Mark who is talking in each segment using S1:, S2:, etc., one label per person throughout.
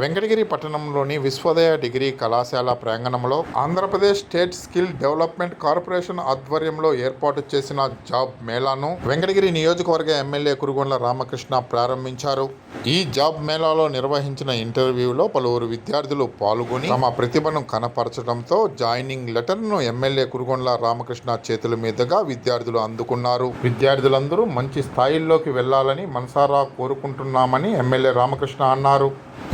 S1: Venkatagiri పట్టణంలోని Vishwodaya degree కళాశాల ప్రాంగణంలో Andhra Pradesh state skill development corporation ఆధ్వర్యంలో ఏర్పాటు చేసిన జాబ్ మేళాను వెంకటగిరి నియోజకవర్గ ఎమ్మెల్యే కురుగొండ్ల రామకృష్ణ ప్రారంభించారు. ఈ జాబ్ మేళాలో నిర్వహించిన ఇంటర్వ్యూలో పలువురు విద్యార్థులు పాల్గొని తమ ప్రతిభను కనపరచడంతో జాయినింగ్ లెటర్ను ఎమ్మెల్యే కురుగొండ్ల రామకృష్ణ చేతుల మీదుగా విద్యార్థులు అందుకున్నారు. విద్యార్థులందరూ మంచి స్థాయిల్లోకి వెళ్ళాలని మనసారా కోరుకుంటున్నామని ఎమ్మెల్యే రామకృష్ణ అన్నారు.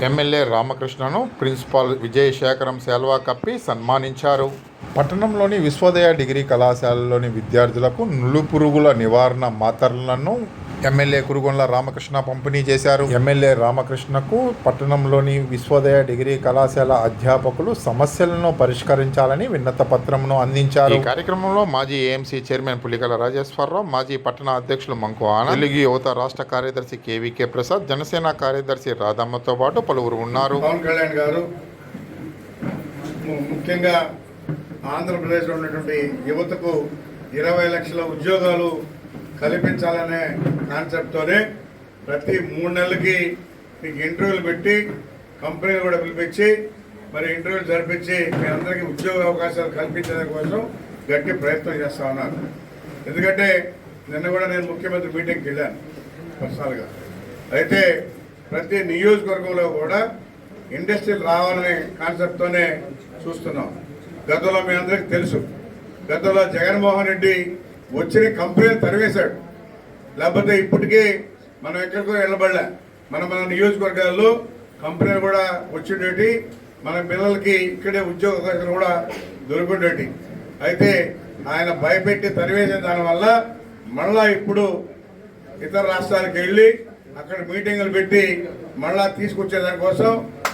S1: ఎమ్మెల్యే రామకృష్ణను ప్రిన్సిపాల్ విజయశేఖరం సెల్వా కప్పి సన్మానించారు. పట్టణంలోని విశ్వోదయ డిగ్రీ కళాశాలలోని విద్యార్థులకు నులుపురుగుల నివారణ మాతరలను ఎమ్మెల్యే కురుగొండ్ల రామకృష్ణ పంపిణీ చేశారు. ఎమ్మెల్యే రామకృష్ణకు పట్టణంలోని విశ్వోదయ డిగ్రీ కళాశాల అధ్యాపకులు సమస్యలను పరిష్కరించాలని విన్నత పత్రమును అందించారు. ఈ కార్యక్రమంలో మాజీ ఏఎంసీ చైర్మన్ పులికల రాజేశ్వరరావు మాజీ పట్టణ అధ్యక్షులు మంకు ఆనంద్ తెలుగు యువత రాష్ట్ర కార్యదర్శి కేవీకే ప్రసాద్ జనసేన కార్యదర్శి రాధమ్మతో పాటు పలువురు ఉన్నారు.
S2: పవన్ కళ్యాణ్ గారు ము- ముఖ్యంగా ఆంధ్రప్రదేశ్లో ఉన్నటువంటి యువతకు ఇరవై లక్షల ఉద్యోగాలు కల్పించాలనే కాన్సెప్ట్తోనే ప్రతి మూడు నెలలకి మీకు ఇంటర్వ్యూలు పెట్టి కంపెనీలు కూడా పిలిపించి మరి ఇంటర్వ్యూలు జరిపించి మీ అందరికీ ఉద్యోగ అవకాశాలు కల్పించడం కోసం గట్టి ప్రయత్నం చేస్తా ఉన్నారు. ఎందుకంటే నిన్న కూడా నేను ముఖ్యమంత్రి మీటింగ్కి వెళ్ళాను పర్సనల్గా. అయితే ప్రతి నియోజకవర్గంలో కూడా ఇండస్ట్రీలు రావాలనే కాన్సెప్ట్తోనే చూస్తున్నాం. గతంలో మీ అందరికీ తెలుసు. గతంలో జగన్మోహన్ రెడ్డి వచ్చిన కంపెనీలు తరివేశాడు లేకపోతే ఇప్పటికీ మనం ఎక్కడికో వెళ్ళబడలే. మన మన నియోజకవర్గాల్లో కంపెనీలు కూడా వచ్చిండేటి మన పిల్లలకి ఇక్కడే ఉద్యోగ అవకాశాలు కూడా దొరికిండేటి. అయితే ఆయన భయపెట్టి తరివేసిన దానివల్ల మళ్ళా ఇప్పుడు ఇతర రాష్ట్రాలకు వెళ్ళి అక్కడ మీటింగులు పెట్టి మళ్ళా తీసుకొచ్చే దానికోసం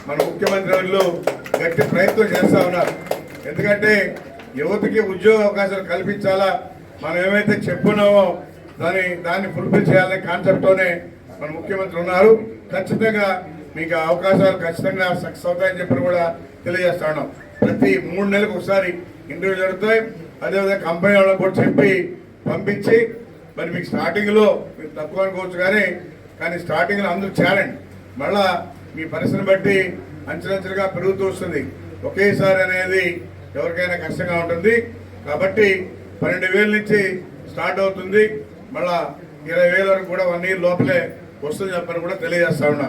S2: మన ముఖ్యమంత్రి వాళ్ళు గట్టి ప్రయత్నం చేస్తా ఉన్నారు. ఎందుకంటే యువతకి ఉద్యోగ అవకాశాలు కల్పించాలా మనం ఏమైతే చెప్పున్నామో దాన్ని దాన్ని ఫుల్ఫిల్ చేయాలనే కాన్సెప్ట్తోనే మన ముఖ్యమంత్రి ఉన్నారు. ఖచ్చితంగా మీకు అవకాశాలు ఖచ్చితంగా సక్సెస్ అవుతాయని చెప్పి కూడా తెలియజేస్తాను ప్రతి మూడు నెలలకు ఒకసారి ఇంటర్వ్యూ జరుగుతాయి. అదేవిధంగా కంపెనీ వాళ్ళకి కూడా చెప్పి పంపించి మరి మీకు స్టార్టింగ్లో మీరు తక్కువ అనుకోవచ్చు కానీ కానీ స్టార్టింగ్లో అందరూ చేరండి మళ్ళా మీ పరిస్థితిని బట్టి అంచెలంచెలుగా పెరుగుతూ వస్తుంది. ఒకేసారి అనేది ఎవరికైనా కష్టంగా ఉంటుంది. కాబట్టి పన్నెండు వేల నుంచి స్టార్ట్ అవుతుంది. మళ్ళా ఇరవై వేల వరకు కూడా వన్ ఇయర్ లోపలే వస్తుంది చెప్పని కూడా తెలియజేస్తా ఉన్నా.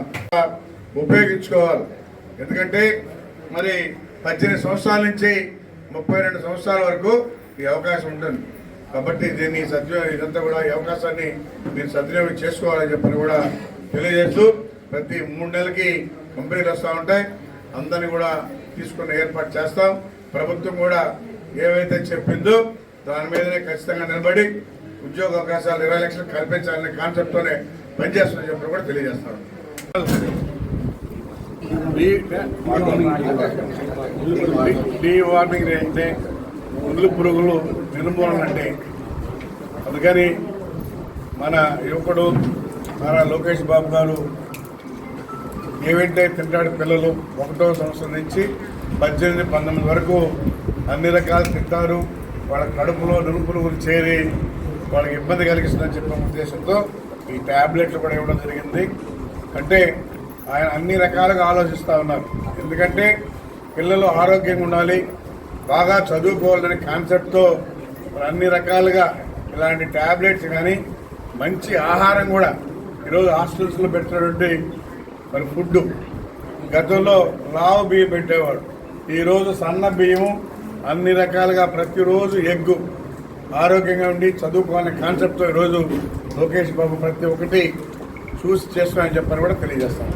S2: ఉపయోగించుకోవాలి. ఎందుకంటే మరి పద్దెనిమిది సంవత్సరాల నుంచి ముప్పై రెండు సంవత్సరాల వరకు ఈ అవకాశం ఉంటుంది. కాబట్టి దీన్ని సద్వినియోగం ఇదంతా కూడా ఈ అవకాశాన్ని మీరు సద్వినియోగం చేసుకోవాలని చెప్పని కూడా తెలియజేస్తూ ప్రతి మూడు నెలలకి కంపెనీలు వస్తూ ఉంటాయి. అందరినీ కూడా తీసుకుని ఏర్పాటు చేస్తాం. ప్రభుత్వం కూడా ఏవైతే చెప్పిందో దాని మీదనే ఖచ్చితంగా నిలబడి ఉద్యోగ అవకాశాలు ఇరవై లక్షలు కల్పించాలనే కాన్సెప్ట్తోనే పనిచేస్తున్నా చెప్పి కూడా తెలియజేస్తాను. డీ వార్మింగ్ అంటే ముళ్ళు పురుగులు నిర్మూలన అంటే అందుకని మన యువకుడు మన లోకేష్ బాబు గారు ఏవైతే తింటాడు పిల్లలు ఒకటో సంవత్సరం నుంచి పద్దెనిమిది పంతొమ్మిది వరకు అన్ని రకాలు తింటారు. వాళ్ళ కడుపులో నురుపురుగులు చేరి వాళ్ళకి ఇబ్బంది కలిగిస్తుందని చెప్పిన ఉద్దేశంతో ఈ ట్యాబ్లెట్లు కూడా ఇవ్వడం జరిగింది. అంటే ఆయన అన్ని రకాలుగా ఆలోచిస్తూ ఉన్నారు. ఎందుకంటే పిల్లలు ఆరోగ్యంగా ఉండాలి బాగా చదువుకోవాలనే కాన్సెప్ట్తో అన్ని రకాలుగా ఇలాంటి ట్యాబ్లెట్స్ కానీ మంచి ఆహారం కూడా ఈరోజు హాస్టల్స్లో పెట్టినటువంటి మరి ఫుడ్ గతంలో లావు బియ్యం పెట్టేవాడు. ఈరోజు సన్న బియ్యం అన్ని రకాలుగా ప్రతిరోజు ఎగ్గు ఆరోగ్యంగా ఉండి చదువుకోవాలనే కాన్సెప్ట్తో ఈరోజు లోకేష్ బాబు ప్రతి ఒక్కటి చూసి చేస్తున్నాయని చెప్పని కూడా తెలియజేస్తాను.